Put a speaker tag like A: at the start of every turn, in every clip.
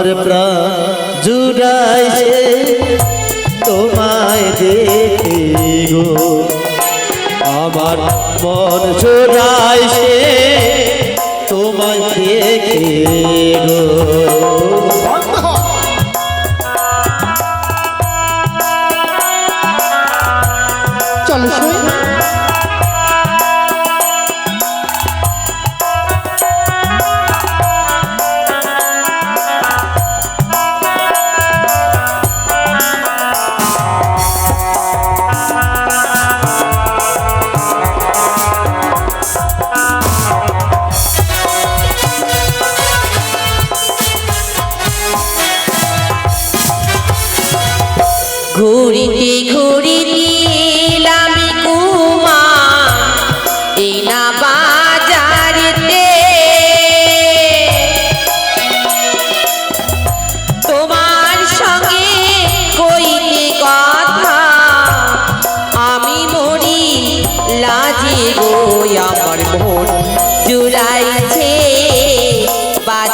A: আমার প্রাণ জুড়াইছে তোমায় দেখে গো। আমার মন জুড়াইছে তোমায় দেখে গো।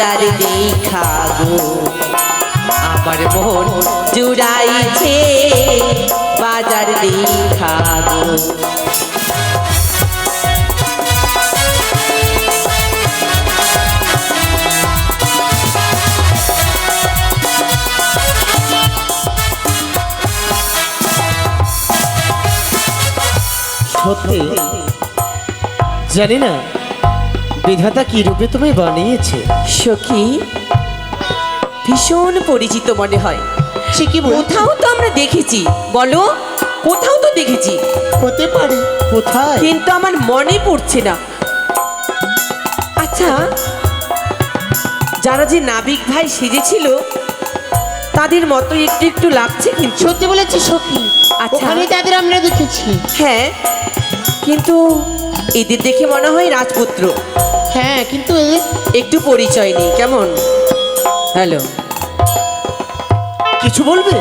B: বাজার দেখা গো। আমার মন জুড়াইছে বাজার দেখা গো।
A: জানি না। বিধাতা কি রূপে তুমি বানিয়েছে?
B: সখী ভীষণ পরিচিত মনে হয়।
C: সে কি
B: কোথাও তো আমরা দেখেছি। বলো কোথাও তো দেখেছি।
C: হতে পারে
A: কোথায়?
B: কিন্তু আমার মনে পড়ছে না। আচ্ছা যারা যে নাবিক ভাই সেজেছিল তাদের মতো একটু একটু লাগছে কিন্তু।
C: সত্যি বলেছে সখী।
B: আচ্ছা।
C: আমি তাদের আমরা দেখেছি।
B: হ্যাঁ কিন্তু এদের দেখে মনে হয় রাজপুত্র।
C: হ্যাঁ কিন্তু
B: একটু পরিচয় নেই কেমন? হ্যালো।
A: কিছু বলবে?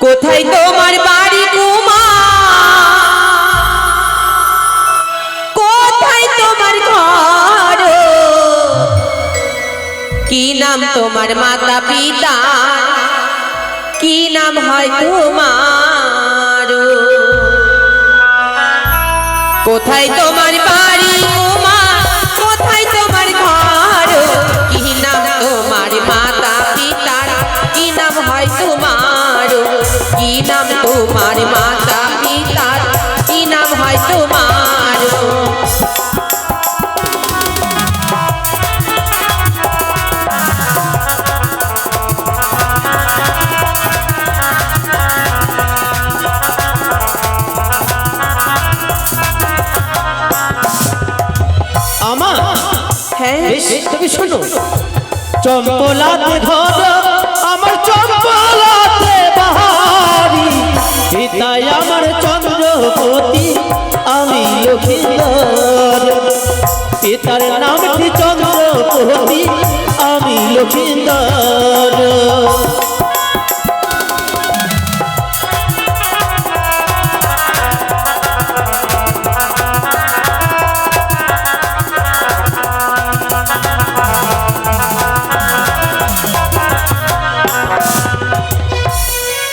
B: কোথায় তোমার বাড়ি কুমা কোথায় তোমার ঘর? কি নাম তোমার মাতা পিতা? কি নাম হয় তোমার? কোথায় তোমার বাড়ি নাম তোমার মাতা পিতার কি নাম হয় তোমার
A: আমার
B: হ্যাঁ।
A: তবে শোনো। চম্পলাতে ঘর আমি লক্ষিন্দর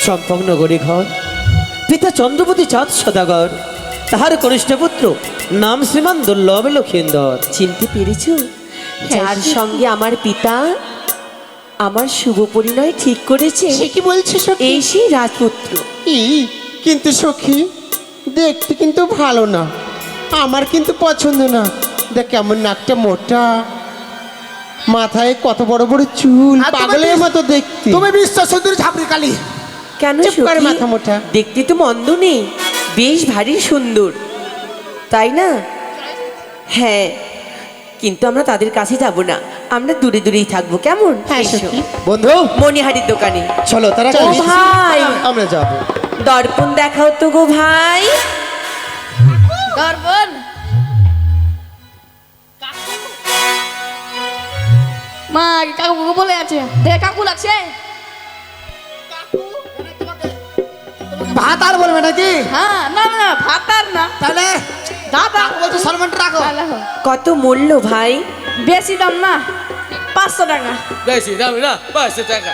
A: চম্পকনগরী ঘর। পিতা চন্দ্রপতি চাঁদ সদাগর। তাহার কনিষ্ঠ পুত্র নাম শ্রীমান দুর্লভ লক্ষিন্দর।
B: চিনতে পেরেছ? যার সঙ্গে আমার পিতা আমার শুভ পরিণয় ঠিক করেছে।
C: সে কি বলছে সখী?
B: এই সেই রাজপুত্র।
C: ই কিন্তু সখী দেখতে কিন্তু ভালো না। আমার কিন্তু পছন্দ না। দেখ কেমন নাকটা মোটা। মাথায় কত বড় বড় চুল।
D: আর তোমার
C: পাগলের
D: বিশ-
C: মতো দেখতে।
D: তুমি বিশ্ব সুন্দরী ঝাপড়ি কালী।
B: কেন
C: চুপ কর
B: সখী?
C: মাথা মোটা।
B: দেখতে তো মন্দ নেই। বেশ ভারী সুন্দর। তাই না? হ্যাঁ কিন্তু আমরা তাদের কাছে যাব না। আমরা দূরে দূরেই থাকব কেমন?
C: হ্যাঁ সখী
A: বন্ধু?
B: মণিহারির দোকানে।
A: চলো তারা
B: ও ভাই।
A: আমরা যাব।
B: দর্পণ দেখাও তো গো ভাই।
E: দর্পণ। মা কাকু বলে আছে কাকু লাগছে।
D: ভাত আর বলবে নাকি?
E: হ্যাঁ না না না ভাত আর না।
D: তাহলে
E: দাদা।
D: বলছো সলমানটা রাখো।
B: কত মূল্য ভাই।
E: বেশি দাম না পাঁচশো টাকা।
F: বেশি দাম না পাঁচশো টাকা।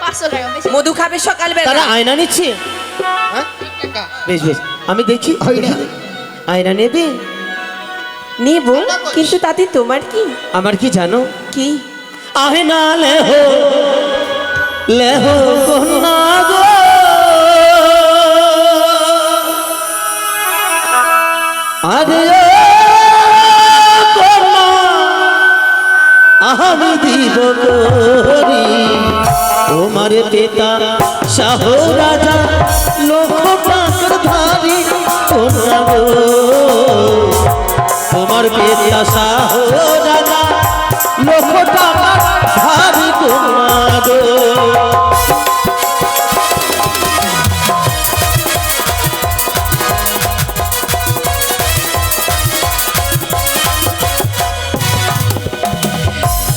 E: পাঁচশো টাকা
B: মধু খাবে সকালবেলা।
A: তারা আয়না নিচ্ছে?
D: হ্যাঁ?
A: বেশ বেশ। আমি দেখি আয়না নেবে?
B: নেব কিন্তু তাতে তোমার কি?
A: আমার কি জানো?
B: কি?
A: আয়না লেহ লেহ কন্যা গো। আরে আমি দিব করি। তোমার পিতা শাহ রাজা লক্ষ টাকার তোমার পিতা শাহ রাজা লোক টাকার কন্যা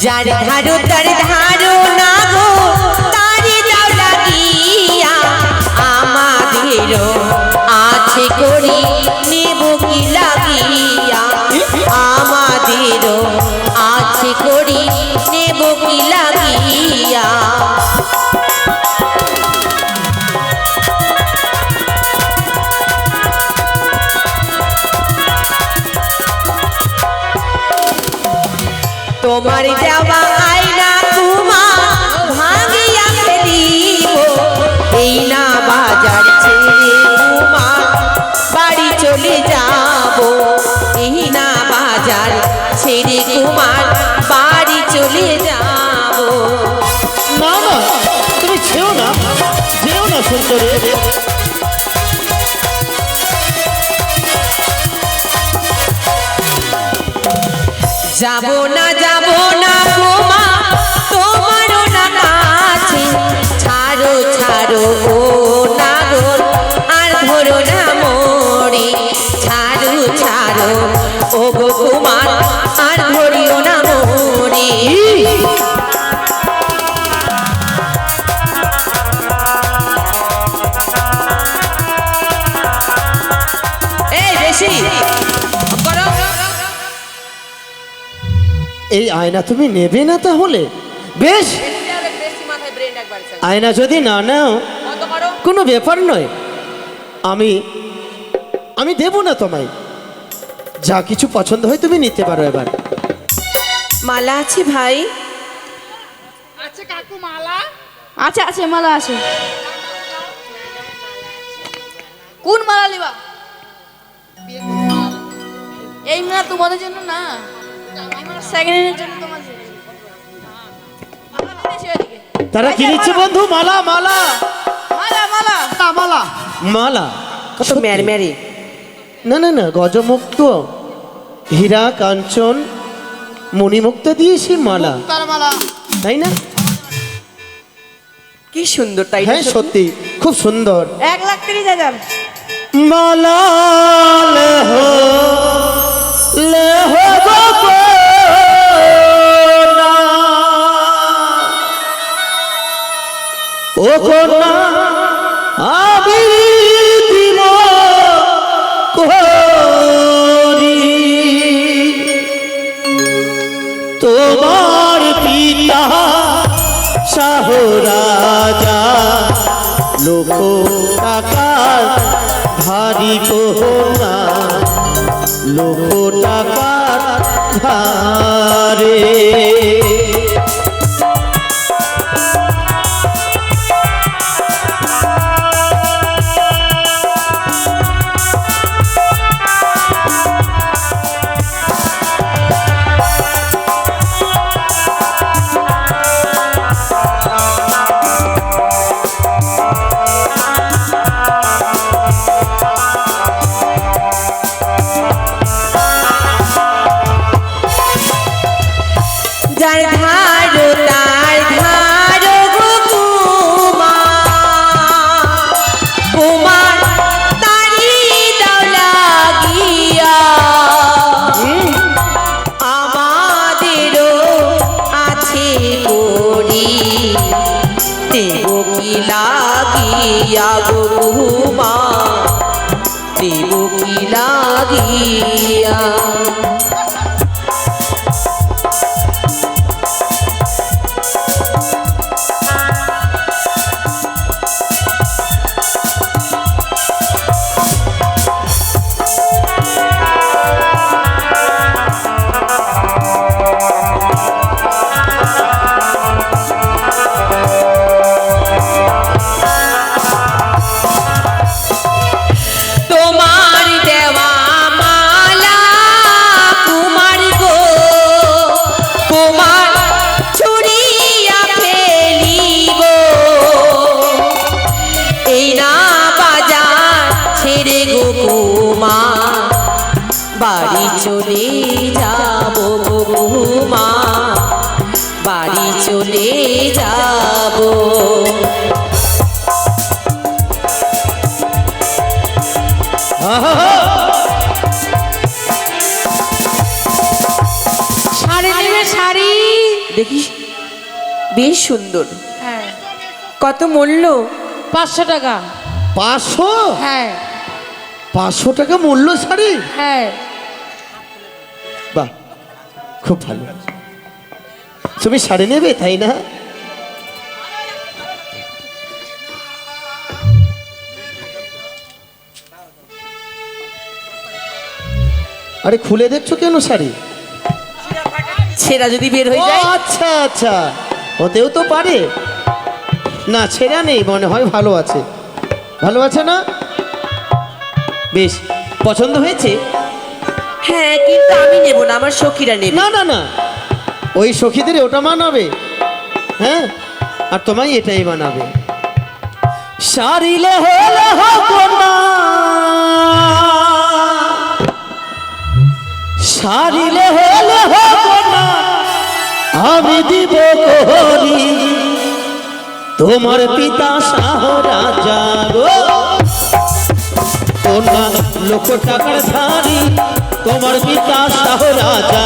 B: যার ধারো তার ধারো। তোমার দেওয়া আয়না কুমা ভাঙিয়া ফেলিব এই না বাজার ছেড়ে কুমা বাড়ি চলে যাব। এই না বাজার ছেড়ে কুমার বাড়ি চলে যাব।
A: না না তুমি ছেও না যেও না সুন্দরী।
B: যাব
A: আয়না তুমি নেবে না তাহলে? বেশ। আয়না যদি না নাও কোনো ব্যাপার নয়। আমি আমি দেব না তোমায়। যা কিছু পছন্দ হয় তুমি নিতে পারো এবার।
B: মালা আছে ভাই?
E: আছে আছে মালা আছে। কোন মালা লিবা এই মালা তোমাদের জন্য না। কিনেছি।
A: তারা কি নিচ্ছে বন্ধু? মালা মালা।
E: মালা মালা।
D: মালা।
A: মালা?
B: কত
A: না না না গজমুক্ত। হীরা কাঞ্চন মণিমুক্ত দিয়েছি মালা।
D: মালা।
A: তাই না?
B: কি সুন্দর তাই
A: হ্যাঁ সত্যি? খুব সুন্দর।
E: এক লাখ তিরিশ হাজার।
A: মালা লেহ। ও কন্যা আমি দিব তোমার পিতা শাহ রাজা লোক টাকার ভারী কোহনা লোক
B: যার ধার। যাব কুমা বাড়ি চলে যাব। শাড়ি নেবে শাড়ি। দেখিস বেশ সুন্দর।
E: হ্যাঁ।
B: কত মূল্য?
E: পাঁচশো টাকা।
A: পাঁচশো?
E: হ্যাঁ।
A: পাঁচশো টাকা মূল্য শাড়ি?
E: হ্যাঁ।
A: খুব ভালো। তুমি শাড়ি নেবে তাই না? আরে খুলে দেখছ কেন শাড়ি?
B: ছেঁড়া যদি বের হয়ে যায়।
A: আচ্ছা আচ্ছা। হতেও তো পারে। না ছেঁড়া নেই মনে হয় ভালো আছে। ভালো আছে না? বেশ পছন্দ হয়েছে?
B: হ্যাঁ কিন্তু আমি নেব না, আমার সখীরা নেবে।
A: না না না। ওই সখীদের ওটা মানাবে। হ্যাঁ? আর তোমায় এটাই মানাবে। সারিলে হলে হব না সারিলে হলে হব না আমি দিব করি। তোমার পিতা শাহ রাজা গো লক্ষ টাকার ধারি। তোমার পিতা শাহ রাজা।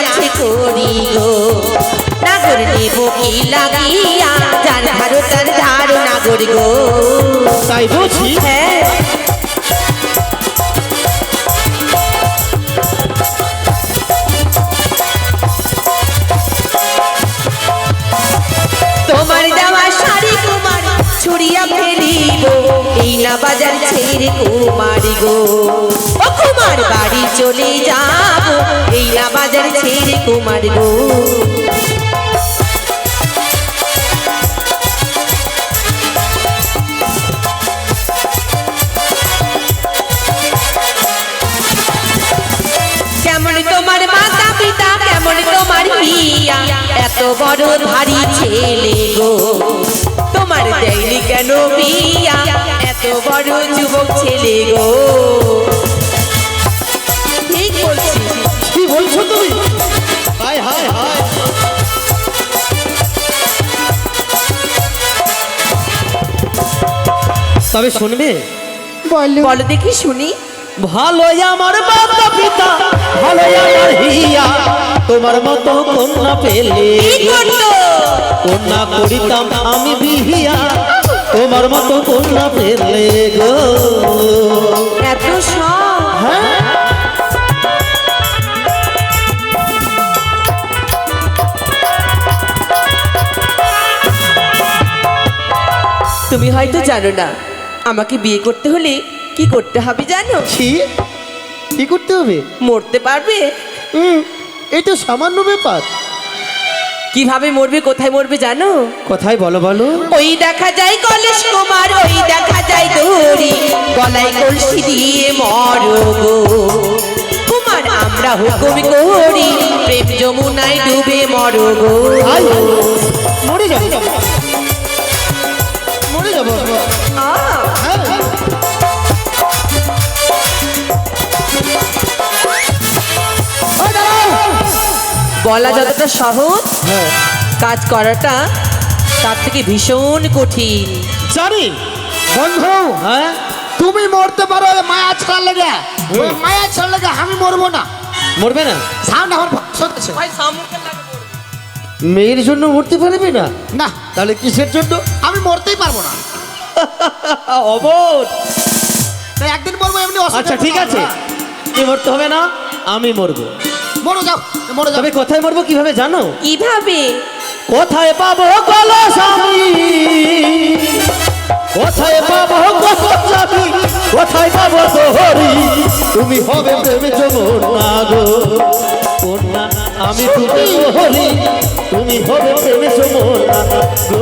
B: আছে করি গো নাগর নেব কি লাগিয়া যার ধারো তার ধারো নাগর গো।
A: তাই বলছি
B: হ্যাঁ ফেলিব এই না বাজার ছেড়ে কুমার গো। ও কুমার বাড়ি চলে যাব এই না বাজার ছেড়ে কুমার গো। তোমার মাতা পিতা কেমন তোমার হিয়া এত বড় ধারি ছেলে গো। কেন বিয়া এত বড় যুবক ছেলে গো। ঠিক বলছি।
A: কি বলছো তুমি? হায় হায় হায়। তবে শুনবে?
C: বলো।
B: বলো দেখি শুনি।
A: ভালো আমার মাতা পিতা ভালো আমার হিয়া। তোমার মতো কন্যা পেলে কন্যা করিতাম আমি বিহিয়া। গো
B: এত সব।
A: হ্যাঁ।
B: তুমি হয়তো জানো না আমাকে বিয়ে করতে হলে কি করতে হবে জানো?
A: কি? কি করতে হবে?
B: মরতে পারবে?
A: হুম তো সামান্য ব্যাপার।
B: কীভাবে মরবে কোথায় মরবে জানো?
A: কোথায় বলো বলো।
B: ওই দেখা যায় কলেশ কুমার ওই দেখা যায় দড়ি। গলায় কলসি দিয়ে মরো গো। কুমার আমরা হুকুম করি প্রেম যমুনায় ডুবে মরো গো।
A: মরে যাব। মরে যাব।
B: বলা যতটা সহজ
A: হ্যাঁ।
B: কাজ করাটা তার থেকে ভীষণ কঠিন।
A: জানি।
D: বন্ধু
A: হ্যাঁ?
D: তুমি মরতে পারো মায়া ছাড়ার লেগে। মায়া ছাড়ার লেগে আমি মরবো না।
A: মরবে না?
D: সামনে আমার আছে।
B: সামুকে
A: মেয়ের জন্য মরতে পারবে না?
D: না।
A: তাহলে কিসের জন্য?
D: আমি মরতেই পারব না।
A: অবধ।
D: তাই একদিন মরবো এমনি
A: আচ্ছা ঠিক আছে। কি মরতে হবে না আমি মরবো।
D: মরো যাও মরো যাও।
A: তবে কোথায় মরবো কীভাবে জানো?
B: কীভাবে?
A: কোথায় পাবো কলস আমি? কোথায় পাবো কলসামি কোথায় পাবো তোহরি তুমি হবে প্রেমে যমুনা গো। কন্যা আমি তুমি তুমি হবে প্রেমে যমুনা গো।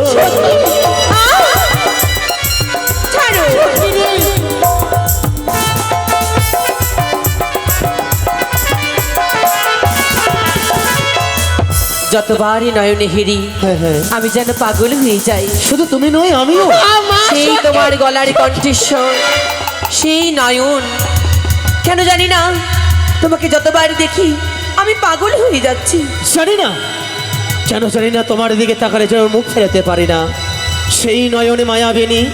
B: যতবারই নয়নে হেরি
A: হ্যাঁ হ্যাঁ।
B: আমি যেন পাগল হয়ে যাই।
A: শুধু তুমি নয় আমিও।
B: সেই তোমার গলার কণ্ঠস্বর সেই নয়ন। কেন জানি না তোমাকে যতবার দেখি আমি পাগল হয়ে যাচ্ছি।
A: জানি না। কেন জানি না তোমার দিকে তাকালে যেন মুখ ফেরাতে পারি না। সেই নয়নে মায়াবিনী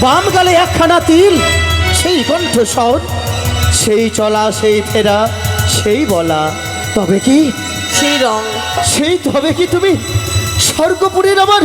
A: বাম গালে একখানা তিল সেই কণ্ঠস্বর সেই চলা সেই ফেরা সেই বলা। তবে কি
B: সেই রং
A: সেই তবে কি তুমি স্বর্গপুরের আমার!